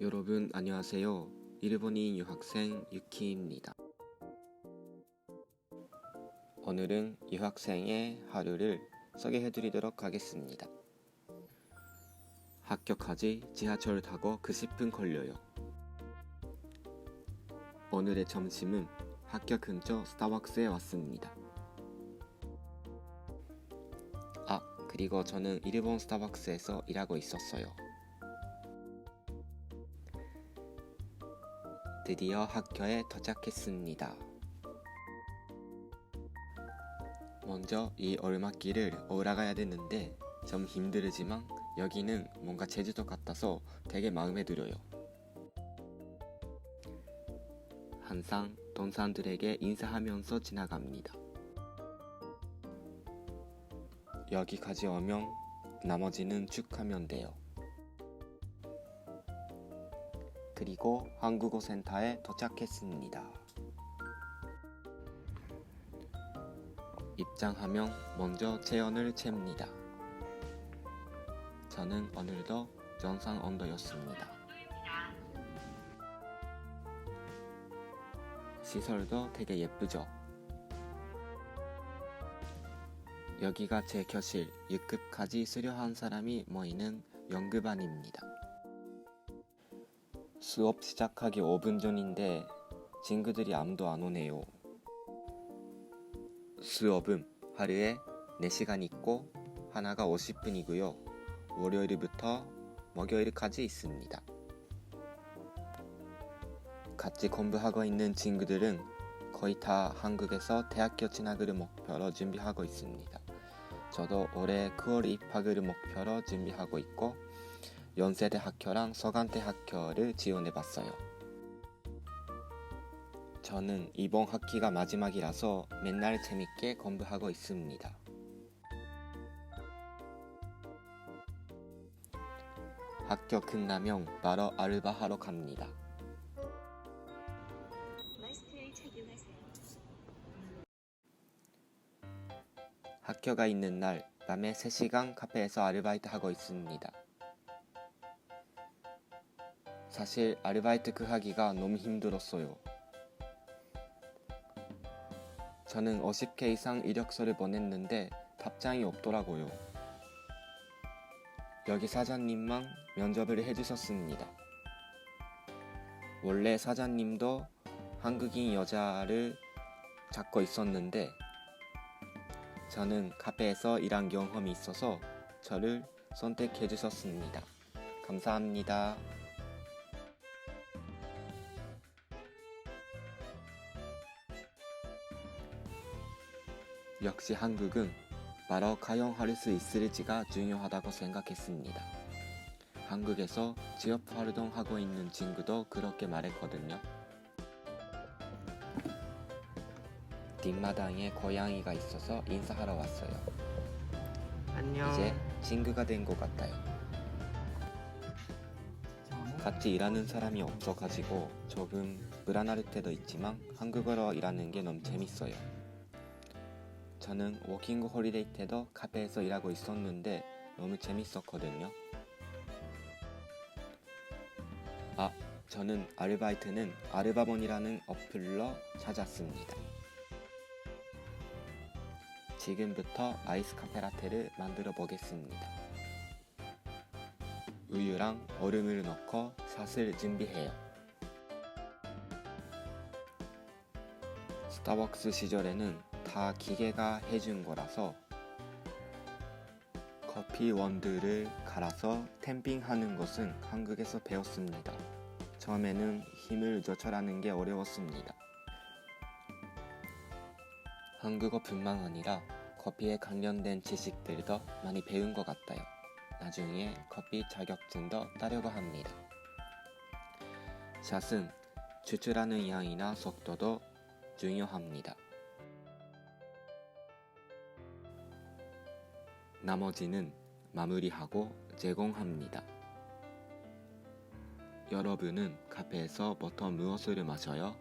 여러분 안녕하세요. 일본인 유학생 유키입니다. 오늘은 유학생의 하루를 소개해 드리도록 하겠습니다. 학교까지 지하철 타고 그 10분 걸려요. 오늘의 점심은 학교 근처 스타벅스에 왔습니다. 아, 그리고 저는 일본 스타벅스에서 일하고 있었어요. 드디어 학교에 도착했습니다. 먼저 이 오르막길을 올라가야 되는데 좀 힘들지만 여기는 뭔가 제주도 같아서 되게 마음에 들어요. 항상 동산들에게 인사하면서 지나갑니다. 여기까지 오면 나머지는 쭉 하면 돼요. 그리고 한국어 센터에 도착했습니다. 입장하면 먼저 체온을 잽니다. 저는 오늘도 정상 온도였습니다. 시설도 되게 예쁘죠? 여기가 제 교실 6급까지 수료한 사람이 모이는 연구반입니다. 수업 시작하기 5분 전인데 친구들이 아무도 안 오네요. 수업은 하루에 4시간 있고 하나가 50분이고요. 월요일부터 목요일까지 있습니다. 같이 공부하고 있는 친구들은 거의 다 한국에서 대학교 진학을 목표로 준비하고 있습니다. 저도 올해 9월 입학을 목표로 준비하고 있고 연세대 학교랑 서간대 학교를 지원해 봤어요. 저는 이번 학기가 마지막이라서 맨날 재밌게 공부하고 있습니다. 학교 끝나면 바로 알바하러 갑니다. 학교가 있는 날 밤에 3시간 카페에서 아르바이트 하고 있습니다. 사실 아르바이트 그 하기가 너무 힘들었어요. 저는 50개 이상 이력서를 보냈는데 답장이 없더라고요. 여기 사장님만 면접을 해주셨습니다. 원래 사장님도 한국인 여자를 찾고 있었는데 저는 카페에서 일한 경험이 있어서 저를 선택해 주셨습니다. 감사합니다. 역시 한국은 바로 가용할 수 있을지가 중요하다고 생각했습니다. 한국에서 지역 활동하고 있는 친구도 그렇게 말했거든요. 뒷마당에 고양이가 있어서 인사하러 왔어요. 안녕. 이제 친구가 된 것 같아요. 같이 일하는 사람이 없어가지고 조금 불안할 때도 있지만 한국어로 일하는 게 너무 재밌어요. 저는 워킹 홀리데이 때도 카페에서 일하고 있었는데 너무 재밌었거든요. 아, 저는 아르바이트는 아르바몬이라는 어플로 찾았습니다. 지금부터 아이스 카페 라테를 만들어 보겠습니다. 우유랑 얼음을 넣고 샷을 준비해요. 스타벅스 시절에는 다 기계가 해준 거라서 커피 원두를 갈아서 템핑하는 것은 한국에서 배웠습니다. 처음에는 힘을 조절하는 게 어려웠습니다. 한국어뿐만 아니라 커피에 관련된 지식들도 많이 배운 것 같아요. 나중에 커피 자격증도 따려고 합니다. 샷은 추출하는 양이나 속도도 중요합니다. 나머지는 마무리하고 제공합니다. 여러분은 카페에서 보통 무엇을 마셔요?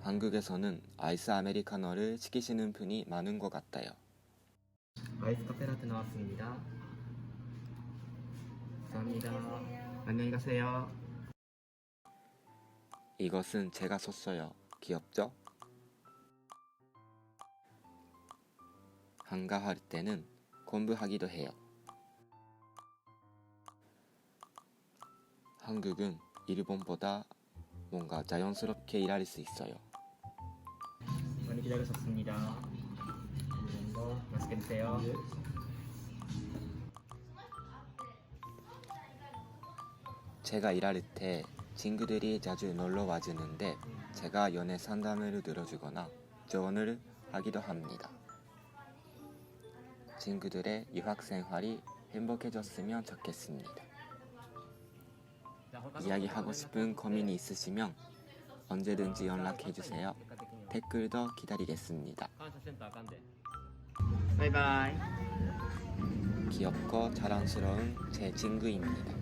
한국에서는 아이스 아메리카노를 시키시는 분이 많은 것 같아요. 아이스 카페라테 나왔습니다. 감사합니다. 안녕히 가세요. 이것은 제가 썼어요. 귀엽죠? 한가할 때는 공부하기도 해요. 한국은 일본보다 뭔가 자연스럽게 일할 수 있어요. 많이 기다리셨습니다. 맛있게 드세요. 제가 일할 때 친구들이 자주 놀러 와주는데 제가 연애 상담을 들어주거나 조언을 하기도 합니다. 친구들의 유학 생활이 행복해졌으면 좋겠습니다. 이야기하고 싶은 고민이 있으시면 언제든지 연락해 주세요. 댓글도 기다리겠습니다. 바이바이. 귀엽고 자랑스러운 제 친구입니다.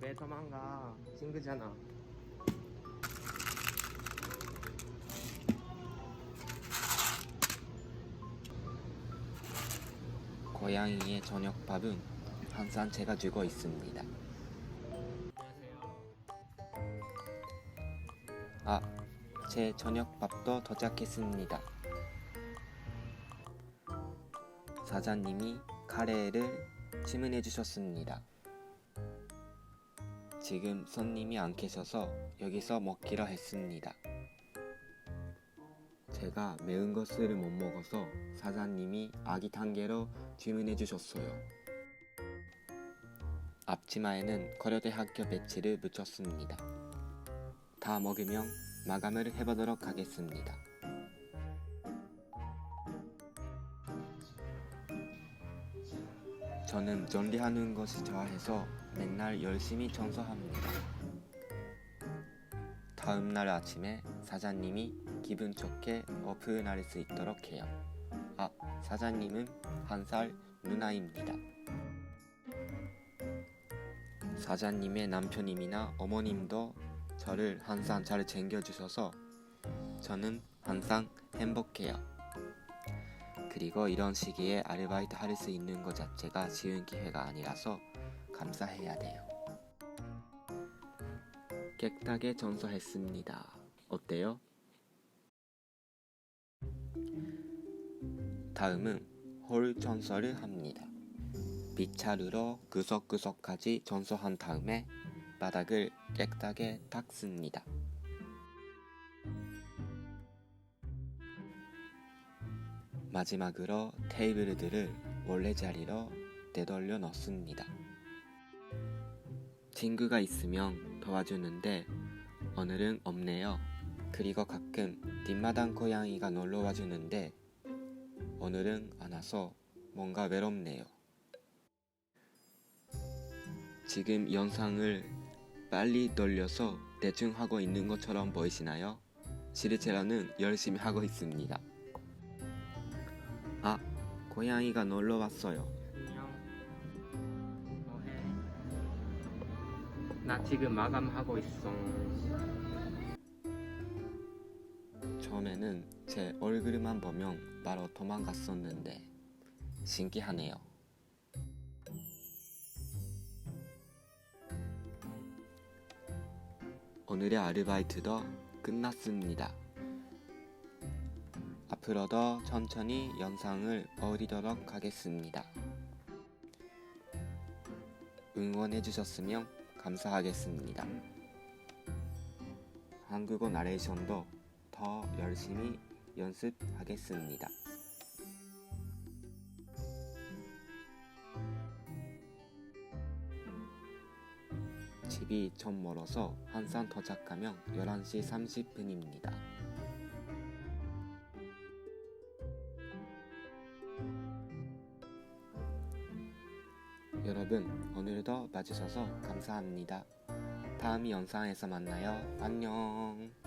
왜 도망가? 친구잖아. 고양이의 저녁밥은 항상 제가 주고 있습니다. 아, 제 저녁밥도 도착했습니다. 사장님이 카레를 주문해 주셨습니다. 지금 손님이 안 계셔서 여기서 먹기로 했습니다. 제가 매운 것을 못 먹어서 사장님이 아기 단계로 주문해 주셨어요. 앞치마에는 고려대학교 배치를 붙였습니다. 다 먹으면 마감을 해보도록 하겠습니다. 저는 정리하는 것이 좋아해서 맨날 열심히 청소합니다. 다음 날 아침에 사장님이 기분 좋게 오픈할 수 있도록 해요. 아, 사장님은 한 살 누나입니다. 사장님의 남편님이나 어머님도 저를 항상 잘 챙겨주셔서 저는 항상 행복해요. 그리고 이런 시기에 아르바이트 할 수 있는 것 자체가 쉬운 기회가 아니라서 감사해야 돼요. 깨끗하게 청소했습니다. 어때요? 다음은 홀 청소를 합니다. 빗자루로 구석구석까지 청소한 다음에 바닥을 깨끗하게 닦습니다. 마지막으로 테이블들을 원래 자리로 되돌려 넣습니다. 친구가 있으면 도와주는데 오늘은 없네요. 그리고 가끔 뒷마당 고양이가 놀러 와 주는데 오늘은 안 와서 뭔가 외롭네요. 지금 영상을 빨리 돌려서 대충 하고 있는 것처럼 보이시나요? 실제로는 열심히 하고 있습니다. 아, 고양이가 놀러 왔어요. 안녕. 뭐해? 나 지금 마감하고 있어. 처음에는 제 얼굴만 보면 바로 도망갔었는데 신기하네요. 오늘의 아르바이트도 끝났습니다. 앞으로도 천천히 영상을 올리도록 하겠습니다. 응원해 주셨으면 감사하겠습니다. 한국어 나레이션도 더 열심히 연습하겠습니다. 집이 좀 멀어서 한산 도착하면 11시 30분입니다. 여러분, 오늘도 봐주셔서 감사합니다. 다음 영상에서 만나요. 안녕.